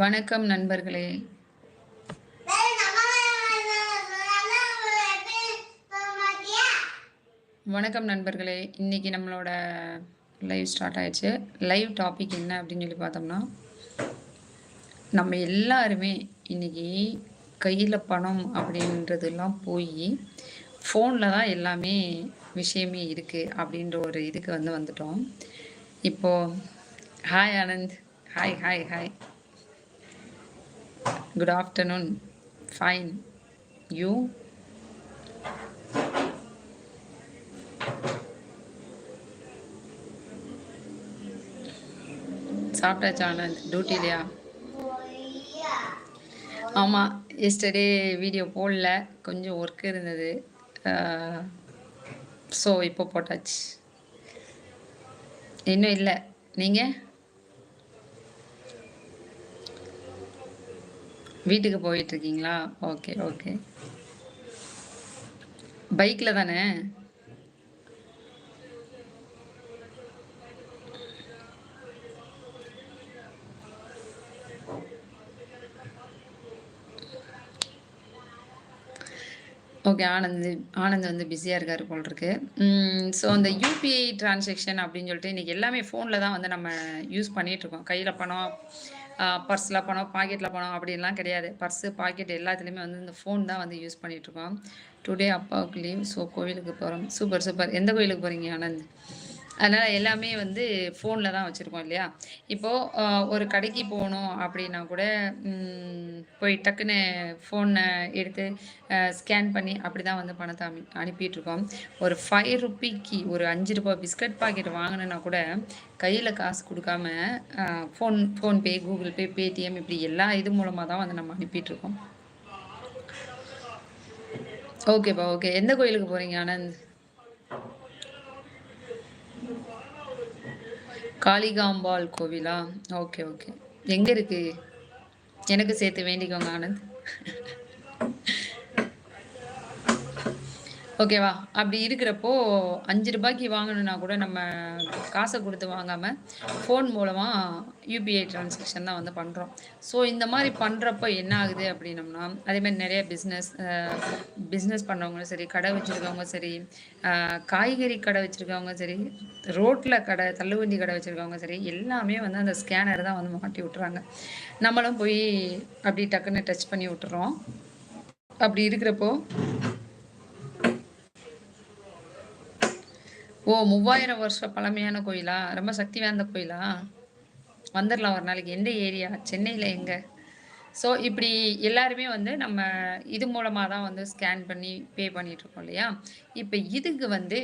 வணக்கம் நண்பர்களே. வணக்கம் நண்பர்களே. இன்னைக்கு நம்மளோட லைவ் ஸ்டார்ட் ஆயிடுச்சு. லைவ் டாபிக் என்ன அப்படின்னு சொல்லி பார்த்தோம்னா நம்ம எல்லாருமே இன்னைக்கு கையில் பணம் அப்படின்றதெல்லாம் போய் ஃபோனில் தான் எல்லாமே விஷயமே இருக்குது அப்படின்ற ஒரு இதுக்கு வந்து வந்துட்டோம். இப்போது hi Anand. Hi hi hi good afternoon fine you சாப்பிட்டாச்சா ஆனந்த் டியூட்டிலையா ஆமாம் எஸ்டர்டே வீடியோ போடல. கொஞ்சம் ஒர்க் இருந்தது. ஸோ இப்போ போட்டாச்சு. இன்னும் இல்லை. நீங்கள் வீட்டுக்கு போயிட்டு இருக்கீங்களா ஓகே ஓகே. பைக்கில் தானே? ஓகே ஆனந்த் ஆனந்த் வந்து பிஸியாக இருக்கார் போல் இருக்கு ஸோ அந்த யூபிஐ டிரான்சாக்ஷன் அப்படின்னு சொல்லிட்டு இன்றைக்கி எல்லாமே ஃபோனில் தான் வந்து நம்ம யூஸ் பண்ணிகிட்ருக்கோம் கையில் பணம் பர்ஸில் பணம் பாக்கெட்டில் பணம் அப்படின்லாம் கிடையாது. பர்ஸு பாக்கெட் எல்லாத்துலேயுமே வந்து இந்த ஃபோன் தான் வந்து யூஸ் பண்ணிகிட்ருக்கோம் டுடே அப்பாவுக்கு லீவ் ஸோ கோவிலுக்கு போகிறோம் சூப்பர் சூப்பர் எந்த கோயிலுக்கு போகிறீங்க ஆனந்த்? அதனால் எல்லாமே வந்து ஃபோனில் தான் வச்சுருக்கோம் இல்லையா? இப்போது ஒரு கடைக்கு போகணும் அப்படின்னா கூட போய் டக்குன்னு ஃபோனை எடுத்து ஸ்கேன் பண்ணி அப்படி தான் வந்து பணத்தை அமி அனுப்பிட்டுருக்கோம். ஒரு ஃபைவ் ருப்பிக்கு ஒரு அஞ்சு ரூபா பிஸ்கட் பாக்கெட் வாங்கினா கூட கையில் காசு கொடுக்காம phone PhonePe Google Pay Paytm இப்படி எல்லா இது மூலமாக தான் வந்து நம்ம அனுப்பிட்டுருக்கோம். ஓகேப்பா ஓகே எந்த கோயிலுக்கு போகிறீங்க ஆனந்த்? காளிகாம்பாள் கோவிலா? Okay okay. எங்கே இருக்கு? எனக்கு சேர்த்து வேண்டிக்கோங்க ஆனந்த். ஓகேவா? அப்படி இருக்கிறப்போ அஞ்சு ரூபாய்க்கு வாங்கணுன்னா கூட நம்ம காசை கொடுத்து வாங்காமல் ஃபோன் மூலமாக யூபிஐ டிரான்சாக்ஷன் தான் வந்து பண்ணுறோம் ஸோ இந்த மாதிரி பண்ணுறப்போ என்ன ஆகுது அப்படின்னம்னா அதேமாதிரி நிறைய பிஸ்னஸ் பிஸ்னஸ் பண்ணுறவங்களும் சரி கடை வச்சுருக்கவங்க சரி காய்கறி கடை வச்சுருக்கவங்க சரி ரோட்டில் கடை தள்ளுவண்டி கடை வச்சுருக்கவங்க சரி எல்லாமே வந்து அந்த ஸ்கேனர் தான் வந்து மாட்டி விட்டுறாங்க. நம்மளும் போய் அப்படி டக்குன்னு டச் பண்ணி விட்டுறோம். அப்படி இருக்கிறப்போ ஓ மூவாயிரம் வருஷம் பழமையான கோயிலா? ரொம்ப சக்தி வாய்ந்த கோயிலா? வந்துடலாம் ஒரு நாளைக்கு. எந்த ஏரியா? சென்னையில் எங்கே? ஸோ இப்படி எல்லாருமே வந்து நம்ம இது மூலமாக தான் வந்து ஸ்கேன் பண்ணி பே பண்ணிகிட்ருக்கோம் இல்லையா? இப்போ இதுக்கு வந்து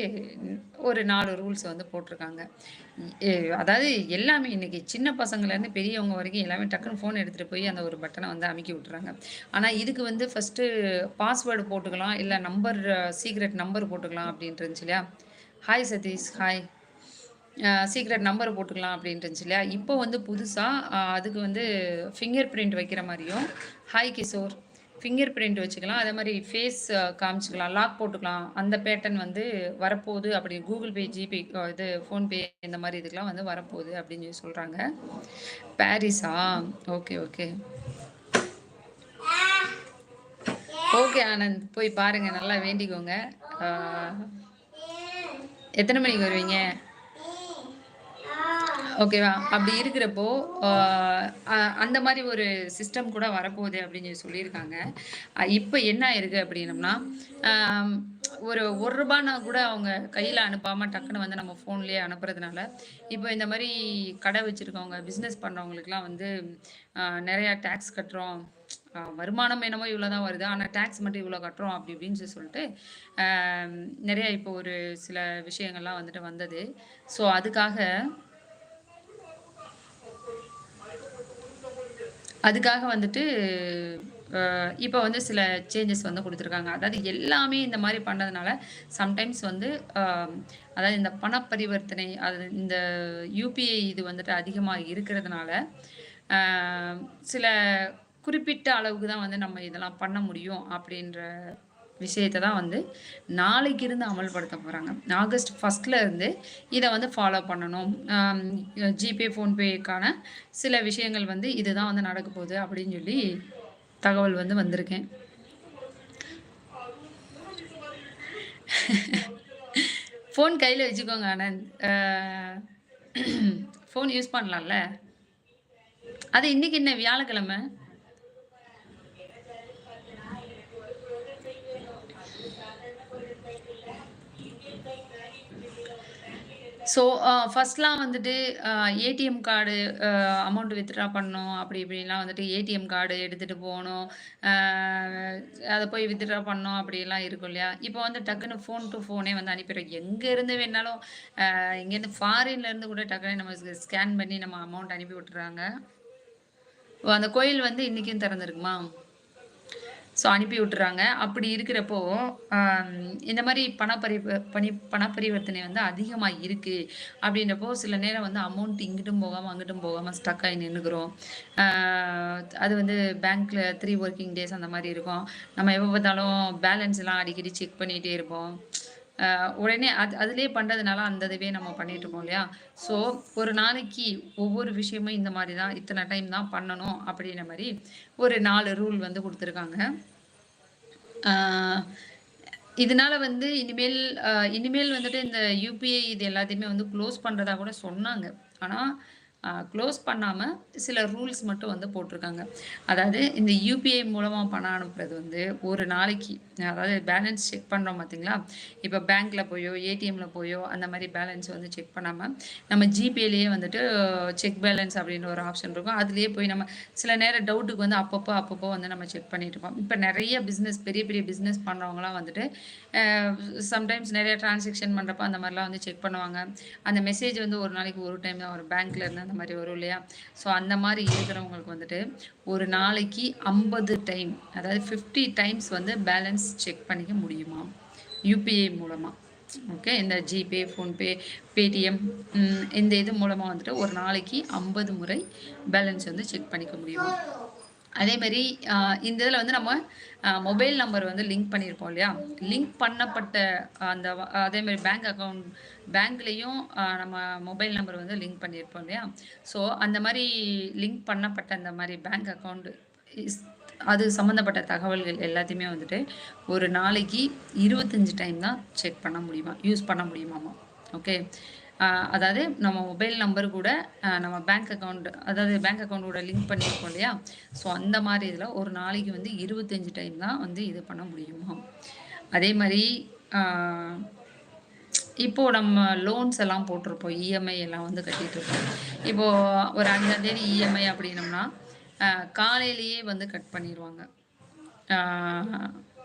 ஒரு நாலு ரூல்ஸ் வந்து போட்டிருக்காங்க. அதாவது எல்லாமே இன்றைக்கி சின்ன பசங்கள்லேருந்து பெரியவங்க வரைக்கும் எல்லாமே டக்குன்னு ஃபோன் எடுத்துகிட்டு போய் அந்த ஒரு பட்டனை வந்து அமைக்கி விட்டுறாங்க. ஆனால் இதுக்கு வந்து ஃபஸ்ட்டு பாஸ்வேர்டு போட்டுக்கலாம் இல்லை நம்பர் சீக்ரெட் நம்பர் போட்டுக்கலாம் அப்படின்ட்டு இருந்துச்சு இல்லையா? Hi Satish hi secret number போட்டுக்கலாம் அப்படின்ட்டு இருந்துச்சு இல்லையா? இப்போ வந்து புதுசாக அதுக்கு வந்து ஃபிங்கர் பிரிண்ட் வைக்கிற மாதிரியும் ஹாய் கிஷோர் ஃபிங்கர் பிரிண்ட் வச்சுக்கலாம். அதே மாதிரி ஃபேஸ் காமிச்சிக்கலாம். லாக் போட்டுக்கலாம். அந்த பேட்டர்ன் வந்து வரப்போகுது அப்படி கூகுள் பே ஜிபே இது ஃபோன்பே இந்த மாதிரி இதுக்கெலாம் வந்து வரப்போகுது அப்படின்னு சொல்லி சொல்கிறாங்க பாரிஸா ஓகே ஓகே ஓகே ஆனந்த். போய் பாருங்கள் நல்லா வேண்டிக்கோங்க. எத்தனை மணிக்கு வருவீங்க? ஓகேவா அப்படி இருக்கிறப்போ அந்த மாதிரி ஒரு சிஸ்டம் கூட வரப்போகுது அப்படின்னு சொல்லி சொல்லியிருக்காங்க. இப்போ என்ன ஆயிருக்கு அப்படின்னம்னா ஒரு ஒரு ரூபானா கூட அவங்க கையில் அனுப்பாமல் டக்குன்னு வந்து நம்ம ஃபோன்லேயே அனுப்புறதுனால இப்போ இந்த மாதிரி கடை வச்சுருக்கவங்க பிஸ்னஸ் பண்ணுறவங்களுக்குலாம் வந்து நிறையா டேக்ஸ் கட்டுறோம். வருமானம் என்னமோ இவ்வளோ தான் வருது. ஆனால் டேக்ஸ் மட்டும் இவ்வளோ கட்டுறோம் அப்படி இப்படின்னு சொல்லிட்டு நிறைய இப்போ ஒரு சில விஷயங்கள்லாம் வந்துட்டு வந்தது. ஸோ அதுக்காக அதுக்காக வந்துட்டு இப்போ வந்து சில சேஞ்சஸ் வந்து கொடுத்துருக்காங்க. அதாவது எல்லாமே இந்த மாதிரி பண்ணதுனால சம்டைம்ஸ் வந்து அதாவது இந்த பண பரிவர்த்தனை அது இந்த யூபிஐ இது வந்துட்டு அதிகமாக இருக்கிறதுனால சில குறிப்பிட்ட அளவுக்கு தான் வந்து நம்ம இதெல்லாம் பண்ண முடியும் அப்படின்ற விஷயத்தை தான் வந்து நாளைக்கு இருந்து அமல்படுத்த போகிறாங்க ஆகஸ்ட் ஃபஸ்ட்டில் இருந்து இதை வந்து ஃபாலோ பண்ணணும். ஜிபே ஃபோன்பேக்கான சில விஷயங்கள் வந்து இதுதான் வந்து நடக்க போகுது அப்படின்னு சொல்லி தகவல் வந்து வந்திருக்கேன். ஃபோன் கையில் வச்சுக்கோங்க ஆனந்த் ஃபோன் யூஸ் பண்ணலாம்ல? அது இன்னைக்கு என்ன? வியாழக்கிழமை? ஸோ ஃபர்ஸ்ட்லாம் uh, வந்துட்டு ஏடிஎம் கார்டு அமௌண்ட் வித்ட்ரா பண்ணணும். அப்படி இப்படிலாம் வந்துட்டு ஏடிஎம் கார்டு எடுத்துகிட்டு போகணும். Uh, அதை போய் வித்ட்ரா பண்ணணும். அப்படிலாம் இருக்கும் இல்லையா? இப்போ வந்து டக்குன்னு ஃபோன் டு ஃபோனே வந்து அனுப்பிடுறோம். எங்கேருந்து வேணாலும் uh, இங்கேருந்து ஃபாரின்லேருந்து கூட டக்குன்னு நம்ம ஸ்கேன் பண்ணி நம்ம அமௌண்ட் அனுப்பி விட்டுறாங்க. அந்த கோயில் வந்து இன்றைக்கும் திறந்துருக்குமா? ஸோ அனுப்பி விட்டுறாங்க. அப்படி இருக்கிறப்போ இந்த மாதிரி பணப்பரி பணி பணப்பரிவர்த்தனை வந்து அதிகமாக இருக்குது அப்படின்றப்போ சில நேரம் வந்து அமௌண்ட் இங்கிட்டும் போகாமல் அங்கிட்டும் போகாமல் ஸ்டக் ஆகி நின்றுக்கிறோம் அது வந்து பேங்க்கில் த்ரீ ஒர்க்கிங் டேஸ் அந்த மாதிரி இருக்கும். நம்ம எப்போ பார்த்தாலும் பேலன்ஸ் எல்லாம் அடிக்கடி செக் பண்ணிகிட்டே இருப்போம். உடனே அது அதுலேயே பண்ணுறதுனால அந்த இதுவே நம்ம பண்ணிட்டு இருக்கோம் இல்லையா? ஸோ ஒரு நாளைக்கு ஒவ்வொரு விஷயமும் இந்த மாதிரி தான் இத்தனை டைம் தான் பண்ணணும் அப்படின்ற மாதிரி ஒரு நாலு ரூல் வந்து கொடுத்துருக்காங்க. இதனால வந்து இனிமேல் இனிமேல் வந்துட்டு இந்த யூபிஐ இது எல்லாத்தையுமே வந்து க்ளோஸ் பண்ணுறதா கூட சொன்னாங்க. ஆனால் க்ளோஸ் பண்ணாமல் சில ரூல்ஸ் மட்டும் வந்து போட்டிருக்காங்க. அதாவது இந்த யூபிஐ மூலமாக பணம் அனுப்புறது வந்து ஒரு நாளைக்கு அதாவது பேலன்ஸ் செக் பண்ணுறோம் பார்த்தீங்களா இப்போ பேங்க்கில் போயோ ஏடிஎம்மில் போயோ அந்த மாதிரி பேலன்ஸ் வந்து செக் பண்ணாமல் நம்ம ஜிபேலேயே வந்துட்டு செக் பேலன்ஸ் அப்படின்ற ஒரு ஆப்ஷன் இருக்கும். அதுலேயே போய் நம்ம சில நேரம் டவுட்டுக்கு வந்து அப்பப்போ அப்பப்போ வந்து நம்ம செக் பண்ணிட்டு இருப்போம். இப்போ நிறைய பிஸ்னஸ் பெரிய பெரிய பிஸ்னஸ் பண்ணுறவங்களாம் வந்துட்டு சம்டைம்ஸ் நிறைய டிரான்சாக்ஷன் பண்ணுறப்ப அந்த மாதிரிலாம் வந்து செக் பண்ணுவாங்க. அந்த மெசேஜ் வந்து ஒரு நாளைக்கு ஒரு டைம் தான் ஒரு பேங்க்கில் இருந்து அந்த மாதிரி வரும் இல்லையா? ஸோ அந்த மாதிரி இருக்கிறவங்களுக்கு வந்துட்டு ஒரு நாளைக்கு ஐம்பது டைம் அதாவது ஃபிஃப்டி டைம்ஸ் வந்து பேலன்ஸ் செக் பண்ணிக்க முடியுமா? யூபிஐ மூலமாக ஓகே இந்த ஜிபே ஃபோன்பே பேடிஎம் இந்த இது மூலமாக வந்துட்டு ஒரு நாளைக்கு ஐம்பது முறை பேலன்ஸ் வந்து செக் பண்ணிக்க முடியுமா? அதே மாதிரி இந்த இதில் வந்து நம்ம மொபைல் நம்பர் வந்து லிங்க் பண்ணியிருப்போம் இல்லையா? லிங்க் பண்ணப்பட்ட அந்த அதே மாதிரி பேங்க் அக்கௌண்ட் பேங்க்லேயும் நம்ம மொபைல் நம்பர் வந்து லிங்க் பண்ணியிருப்போம் இல்லையா? ஸோ அந்த மாதிரி லிங்க் பண்ணப்பட்ட அந்த மாதிரி பேங்க் அக்கௌண்ட் அது சம்மந்தப்பட்ட தகவல்கள் எல்லாத்தையுமே வந்துட்டு ஒரு நாளைக்கு இருபத்தஞ்சி டைம் தான் செக் பண்ண முடியுமா யூஸ் பண்ண முடியுமாமா? ஓகே? அதாவது நம்ம மொபைல் நம்பர் கூட நம்ம பேங்க் அக்கௌண்ட் அதாவது பேங்க் அக்கௌண்ட்டோட லிங்க் பண்ணியிருக்கோம் இல்லையா? ஸோ அந்த மாதிரி இதில் ஒரு நாளைக்கு வந்து இருபத்தஞ்சி டைம் தான் வந்து இது பண்ண முடியுமா. அதே மாதிரி இப்போது நம்ம லோன்ஸ் எல்லாம் போட்டிருப்போம். இஎம்ஐ எல்லாம் வந்து கட்டிகிட்ருப்போம் இப்போது ஒரு அஞ்சாந்தேதி இஎம்ஐ அப்படின்னம்னா காலையிலேயே வந்து கட் பண்ணிடுவாங்க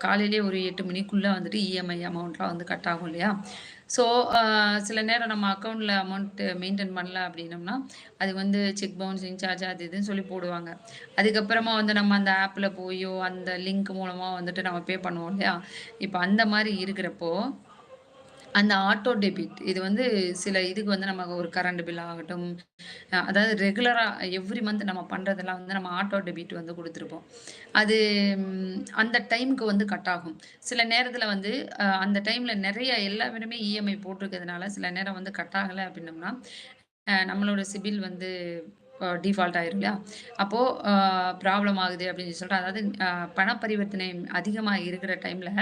காலையிலேயே ஒரு எட்டு மணிக்குள்ளே வந்துட்டு இஎம்ஐ அமௌண்ட்லாம் வந்து கட் ஆகும் இல்லையா? ஸோ சில நேரம் நம்ம அக்கௌண்ட்டில் அமௌண்ட்டு மெயின்டைன் பண்ணல அப்படின்னம்னா அது வந்து செக் பவுன்ஸ் இன்சார்ஜ் அது இதுன்னு சொல்லி போடுவாங்க. அதுக்கப்புறமா வந்து நம்ம அந்த ஆப்பில் போயோ அந்த லிங்க் மூலமாக வந்துட்டு நம்ம பே பண்ணுவோம் இல்லையா? இப்போ அந்த மாதிரி இருக்கிறப்போ அந்த ஆட்டோ டெபிட் இது வந்து சில இதுக்கு வந்து நம்ம ஒரு கரண்ட் பில் ஆகட்டும் அதாவது ரெகுலராக எவ்ரி மந்த் நம்ம பண்ணுறதெல்லாம் வந்து நம்ம ஆட்டோ டெபிட் வந்து கொடுத்துருப்போம். அது அந்த டைமுக்கு வந்து கட் ஆகும். சில நேரத்தில் வந்து அந்த டைமில் நிறைய எல்லாருமே இஎம்ஐ போட்டிருக்கிறதுனால சில நேரம் வந்து கட் ஆகலை அப்படின்னம்னா நம்மளோட சிபில் வந்து டிஃபால்ட் ஆயிரும் இல்லையா அப்போது ப்ராப்ளம் ஆகுது அப்படின்னு சொல்லிட்டு அதாவது பண பரிவர்த்தனை அதிகமாக இருக்கிற டைமில்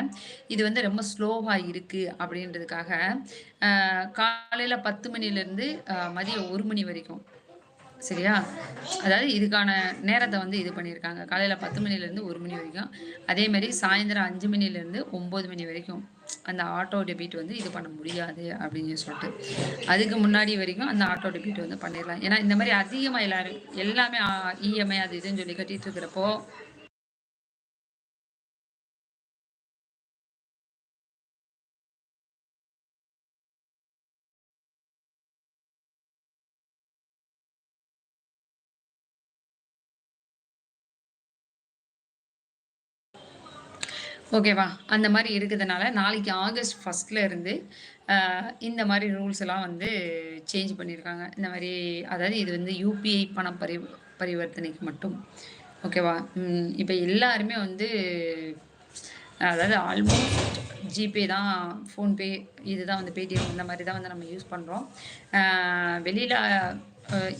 இது வந்து ரொம்ப ஸ்லோவாக இருக்குது அப்படின்றதுக்காக காலையில் பத்து மணிலேருந்து மதியம் ஒரு மணி வரைக்கும். சரியா? அதாவது இதுக்கான நேரத்தை வந்து இது பண்ணியிருக்காங்க. காலையில் பத்து மணிலேருந்து ஒரு மணி வரைக்கும். அதே மாதிரி சாயந்தரம் அஞ்சு மணிலேருந்து ஒம்பது மணி வரைக்கும். அந்த ஆட்டோ டெபிட் வந்து இது பண்ண முடியாது அப்படின்னு சொல்லிட்டு. அதுக்கு முன்னாடி வரைக்கும் அந்த ஆட்டோ டெபிட் வந்து பண்ணிடலாம். ஏன்னா இந்த மாதிரி அதிகமாக எல்லாரும் எல்லாமே இஎம்ஐ அது இதுன்னு சொல்லி கட்டிட்டு இருக்கிறப்போ ஓகேவா? அந்த மாதிரி இருக்கிறதுனால நாளைக்கு ஆகஸ்ட் ஃபஸ்ட்டில் இருந்து இந்த மாதிரி ரூல்ஸ் எல்லாம் வந்து சேஞ்ச் பண்ணியிருக்காங்க இந்த மாதிரி அதாவது இது வந்து யூபிஐ பண பரி பரிவர்த்தனைக்கு மட்டும். ஓகேவா? இப்போ எல்லாருமே வந்து அதாவது ஆல்மோஸ்ட் ஜிபே தான் ஃபோன்பே இதுதான் வந்து பேடிஎம் இந்த மாதிரி தான் வந்து நம்ம யூஸ் பண்ணுறோம் வெளியில்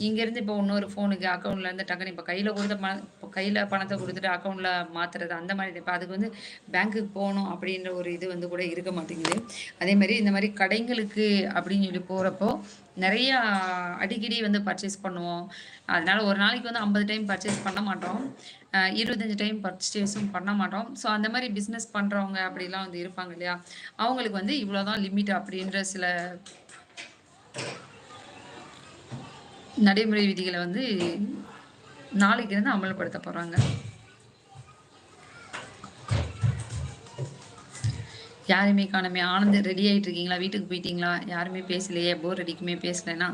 இங்கேருந்து இப்போ இன்னொரு ஃபோனுக்கு அக்கௌண்ட்லேருந்து டக்குனு இப்போ கையில் கொடுத்த பணம் இப்போ கையில் பணத்தை கொடுத்துட்டு அக்கௌண்ட்டில் மாற்றுறது அந்த மாதிரி இப்போ அதுக்கு வந்து பேங்க்குக்கு போகணும் அப்படின்ற ஒரு இது வந்து கூட இருக்க மாட்டேங்குது. அதே மாதிரி இந்த மாதிரி கடைங்களுக்கு அப்படின்னு சொல்லி போகிறப்போ நிறையா அடிக்கடி வந்து பர்ச்சேஸ் பண்ணுவோம். அதனால் ஒரு நாளைக்கு வந்து ஐம்பது டைம் பர்ச்சேஸ் பண்ண மாட்டோம். இருபத்தஞ்சு டைம் பர்ச்சேஸும் பண்ண மாட்டோம். ஸோ அந்த மாதிரி பிஸ்னஸ் பண்ணுறவங்க அப்படிலாம் வந்து இருப்பாங்க இல்லையா? அவங்களுக்கு வந்து இவ்வளோ தான் லிமிட் அப்படின்ற சில நடைமுறை விதிகளை வந்து நாளைக்கு இருந்து அமல்படுத்த போகிறாங்க யாருமே காணமே ஆனந்த் ரெடி ஆகிட்டு இருக்கீங்களா? வீட்டுக்கு போயிட்டீங்களா? யாருமே பேசலையே போர் அடிக்குமே பேசலைன்னா?